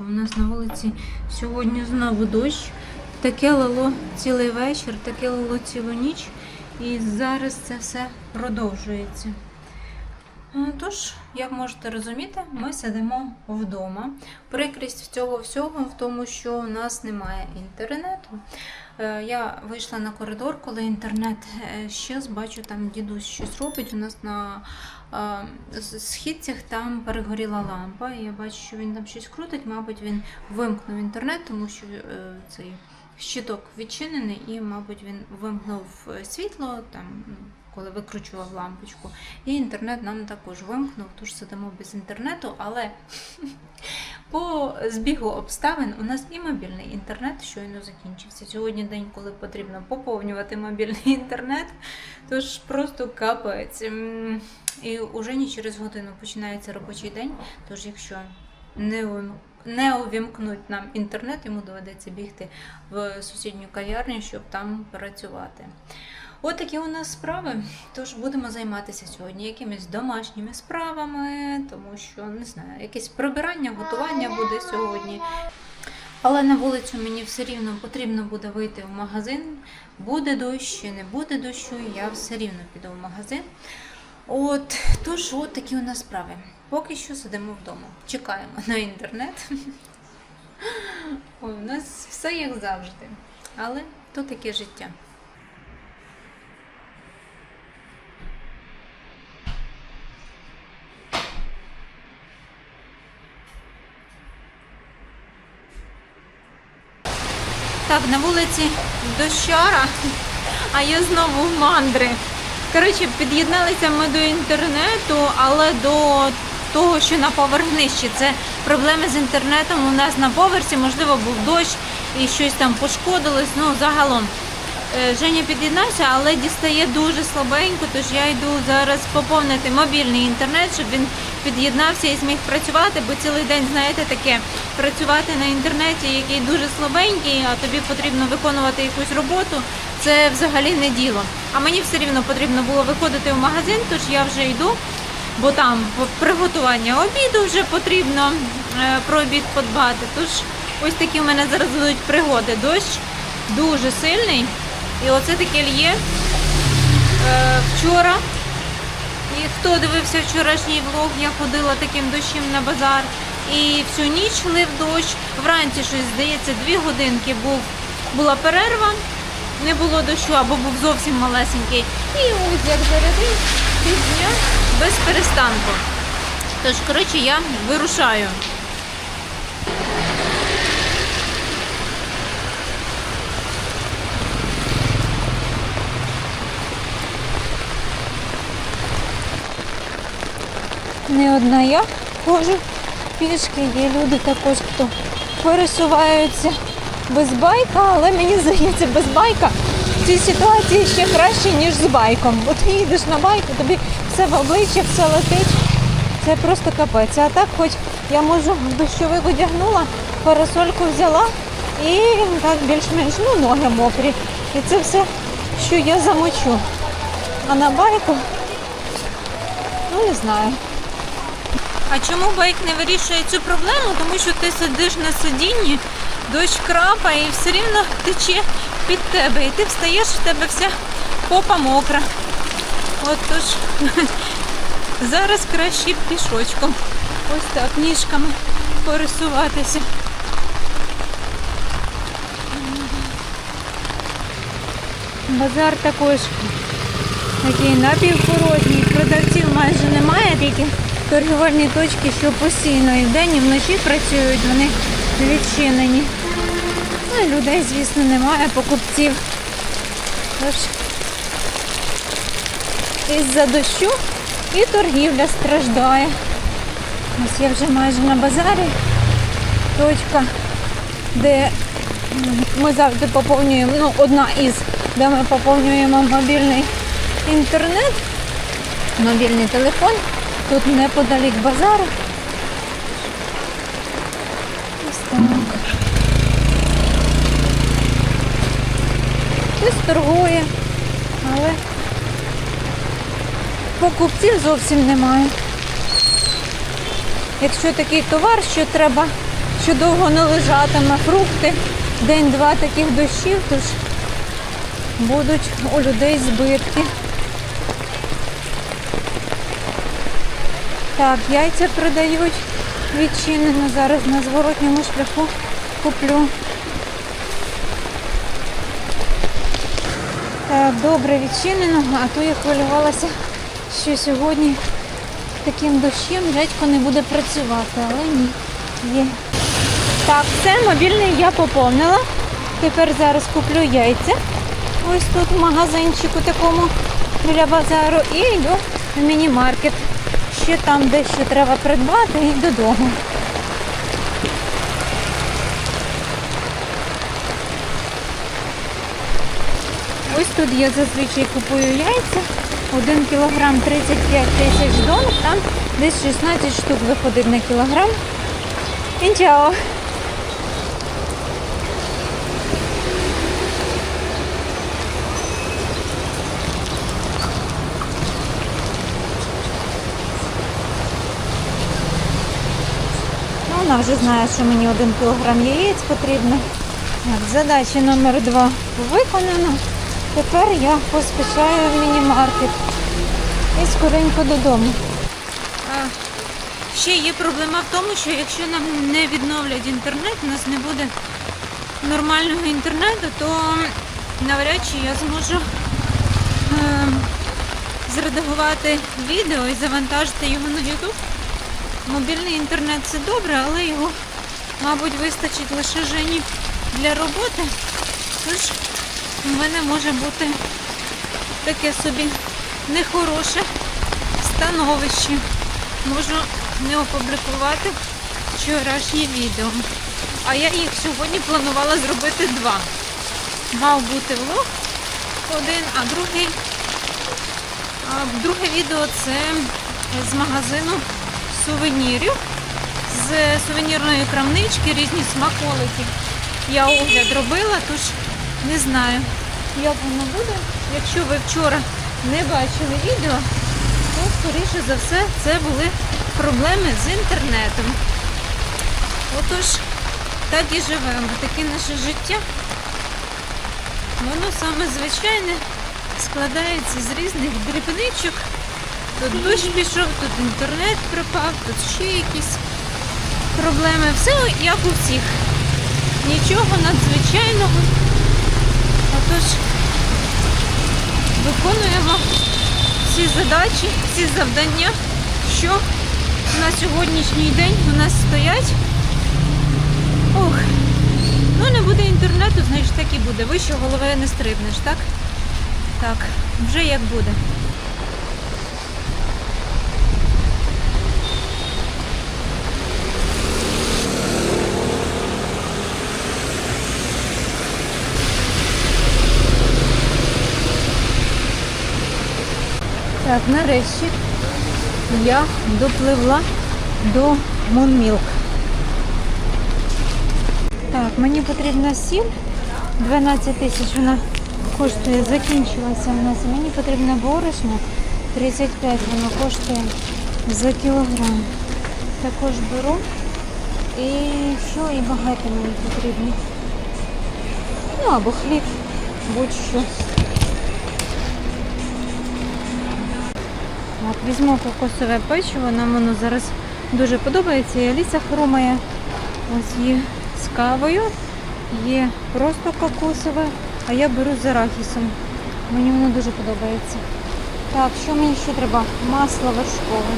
У нас на вулиці сьогодні знову дощ. Таке лило цілий вечір, таке лило цілу ніч. І зараз це все продовжується. Тож, як можете розуміти, ми сидимо вдома. Прикрість цього всього в тому, що у нас немає інтернету. Е, Я вийшла на коридор, коли інтернет е, щез, бачу, там дідусь щось робить. У нас на е, східцях там перегоріла лампа. І я бачу, що він там щось крутить. Мабуть, він вимкнув інтернет, тому що е, цей щиток відчинений, і, мабуть, він вимкнув е, світло там. ну, Коли викручував лампочку, і інтернет нам також вимкнув, тож сидимо без інтернету, але по збігу обставин у нас і мобільний інтернет щойно закінчився. Сьогодні день, коли потрібно поповнювати мобільний інтернет, тож просто капець. І уже не через годину починається робочий день. Тож, якщо не не увімкнуть нам інтернет, йому доведеться бігти в сусідню кав'ярню, щоб там працювати. От такі у нас справи. Тож будемо займатися сьогодні якимись домашніми справами, тому що не знаю, якесь прибирання, готування буде сьогодні. Але на вулицю мені все рівно потрібно буде вийти в магазин. Буде дощ чи не буде дощу, я все рівно піду в магазин. От, тож, от такі у нас справи. Поки що сидимо вдома. Чекаємо на інтернет. У нас все як завжди. Але то таке життя. Так, на вулиці дощара, а я знову в мандри. Коротше, під'єдналися ми до інтернету, але до того, що на поверх нижче. Це проблеми з інтернетом у нас на поверсі, можливо, був дощ і щось там пошкодилось. Ну, загалом. Е, Женя під'єднався, але дістає дуже слабенько, тож я йду зараз поповнити мобільний інтернет, щоб він під'єднався і зміг працювати, бо цілий день, знаєте, таке працювати на інтернеті, який дуже слабенький, а тобі потрібно виконувати якусь роботу, це взагалі не діло. А мені все рівно потрібно було виходити в магазин, тож я вже йду, бо там приготування обіду вже потрібно е, про обід подбати. Тож ось такі у мене зараз будуть пригоди. Дощ дуже сильний. І оце таке лє е, вчора. І хто дивився вчорашній влог, я ходила таким дощем на базар. І всю ніч лив дощ. Вранці щось, здається, дві годинки був, була перерва, не було дощу або був зовсім малесенький. І ось як зарядив півдня без перестанку. Тож, коротше, я вирушаю. Не одна я ходжу пішки, є люди також, хто пересуваються без байка, але мені здається, без байка в цій ситуації ще краще, ніж з байком. Бо ти їдеш на байку, тобі все в обличчя, все летить. Це просто капець. А так хоч я можу дощовик одягнула, парасольку взяла і так більш-менш ну, ноги мокрі. І це все, що я замочу. А на байку, ну не знаю. А чому байк не вирішує цю проблему? Тому що ти сидиш на сидінні, дощ крапає і все рівно тече під тебе. І ти встаєш, в тебе вся попа мокра. От тож зараз краще пішочком. Ось так, ніжками пересуватися. Базар також такий напівпорожній, продавців майже немає, тільки торгівельні точки, що постійно і вдень, і вночі працюють, вони відчинені. Ну і людей, звісно, немає, покупців. Тож із-за дощу і торгівля страждає. Ось я вже майже на базарі. Точка, де ми завжди поповнюємо, ну, одна із, де ми поповнюємо мобільний інтернет, мобільний телефон. Тут неподалік базару. Ось. Хтось торгує, але покупців зовсім немає. якщо такий товар, що треба, що довго не лежатиме, фрукти, день-два таких дощів, то ж будуть у людей збитки. Так, яйця продають відчинено. Зараз на зворотньому шляху куплю. Добре відчинено, а то я хвилювалася, що сьогодні таким дощем дядько не буде працювати, але ні, є. Так, все, мобільний я поповнила. Тепер зараз куплю яйця. Ось тут в магазинчику такому біля базару і йду в міні-маркет. Ще там дещо треба придбати і додому. Ось тут я зазвичай купую яйця. 1 кілограм 35 тисяч дон, там десь 16 штук виходить на кілограм. Інчао. Ну, вона вже знає, що мені 1 кілограм яєць потрібно. Так, задача номер два виконана. Тепер я поспішаю в міні-маркет і скоренько додому. ще є проблема в тому, що якщо нам не відновлять інтернет, у нас не буде нормального інтернету, то навряд чи я зможу е, зредагувати відео і завантажити його на YouTube. Мобільний інтернет це добре, але його, мабуть, вистачить лише Жені для роботи. Тож у мене може бути таке собі нехороше становище. Можу не опублікувати вчорашнє відео. А я їх сьогодні планувала зробити два. Мав бути влог один, а другий, а друге відео це з магазину сувенірів, з сувенірної крамнички, різні смаколики. Я огляд робила, тож не знаю, як воно буде. Якщо ви вчора не бачили відео, то, скоріше за все, це були проблеми з інтернетом. Отож, так і живемо. Таке наше життя. Воно саме звичайне складається з різних дрібничок. Тут дощ пішов, тут інтернет пропав, тут ще якісь проблеми. Все як у всіх. Нічого надзвичайного. Отож, виконуємо всі задачі, всі завдання, що на сьогоднішній день у нас стоять. Ох, ну не буде інтернету, значить так і буде. Вище голови не стрибнеш, так? Так, вже як буде. Так, нарешті я допливла до Монмілк. Так, мені потрібна сіль. 12 тисяч вона коштує, закінчилася в нас. Мені потрібно борошно. 35 воно коштує за кілограм. Також беру. І що і багато мені потрібно. Ну або хліб, будь-що. Так, візьму кокосове печиво, нам воно зараз дуже подобається. І Аліса хрумає. Ось є з кавою, є просто кокосове, а я беру з арахісом. Мені воно дуже подобається. Так, що мені ще треба? Масло вершкове.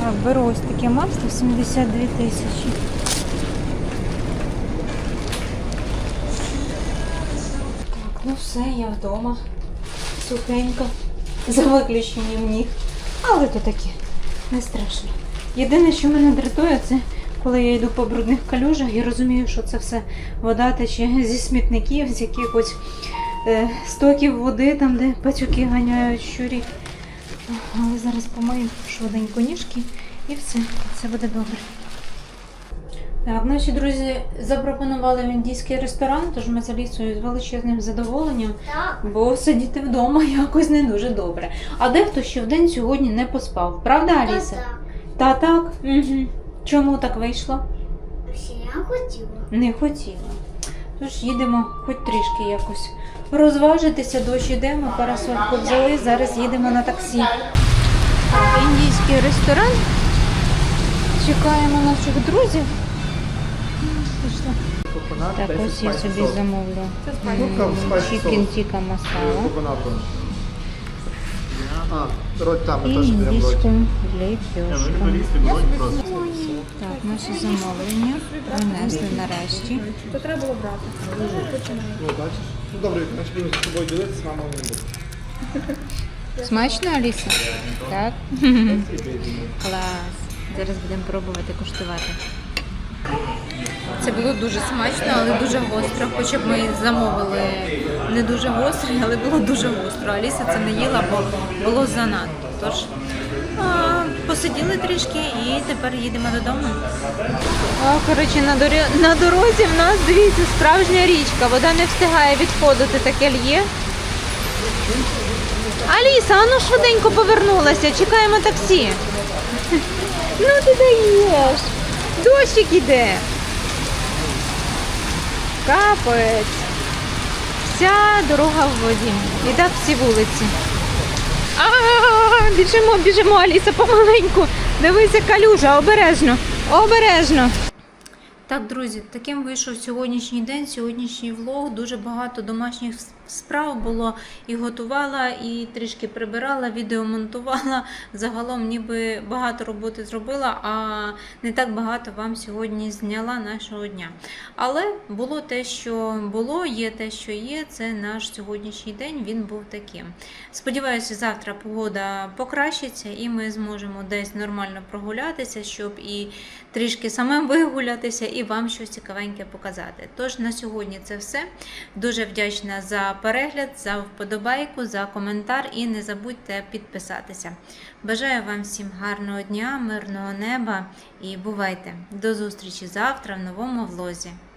Так, беру ось таке масло 72 тисячі. Так, ну все, я вдома. Сухенько. За виключенням ніг. Але то таке, не страшно. Єдине, що мене дратує, це коли я йду по брудних калюжах і розумію, що це все вода тече зі смітників, з якихось е, стоків води, там, де пацюки ганяють щурі. Але зараз помию швиденько ніжки і все, це буде добре. Так, наші друзі запропонували в індійський ресторан, тож ми з Алісою з величезним задоволенням, Так, бо сидіти вдома якось не дуже добре. А дехто ще в день сьогодні не поспав. Правда, Аліса? так. Та так. Угу. Чому так вийшло? Ще я хотіла. Не хотіла. Тож їдемо хоч трішки якось розважитися, дощ йдемо, парасольку взяли, зараз їдемо на таксі. Так, індійський ресторан. Чекаємо наших друзів. Так, ось я собі замовлю. Чікен тіка масала там, і індійську лепешку. Так, наші замовлення принесли нарешті. Ну, бачиш? Ну, добре, значить будемо з тобою ділитися, мама не буде. Смачно, Аліса? Так. Клас. Зараз будемо пробувати куштувати. Це було дуже смачно, але дуже гостро. Хоча б ми замовили не дуже гостро, але було дуже гостро. Аліса це не їла, бо було занадто. Тож а, посиділи трішки і тепер їдемо додому. О, коротше, на, дорі... на дорозі в нас, дивіться, справжня річка. Вода не встигає відходити, таке лє. Аліса, а ну швиденько повернулася, чекаємо таксі. Ну ти даєш. Дощик іде. Капець. Вся дорога в воді. І так всі вулиці. А, -а, -а біжимо, біжимо, Аліса, помаленьку. Дивися, калюжа, обережно, обережно. Так, друзі, таким вийшов сьогоднішній день, сьогоднішній влог. Дуже багато домашніх справ було і готувала, і трішки прибирала, відео монтувала. Загалом ніби багато роботи зробила, а не так багато вам сьогодні зняла нашого дня. Але було те, що було, є те, що є. Це наш сьогоднішній день. Він був таким. Сподіваюся, завтра погода покращиться, і ми зможемо десь нормально прогулятися, щоб і трішки самим вигулятися, і вам щось цікавеньке показати. Тож на сьогодні це все. Дуже вдячна за перегляд, за вподобайку, за коментар і не забудьте підписатися. Бажаю вам всім гарного дня, мирного неба і бувайте! До зустрічі завтра в новому влозі.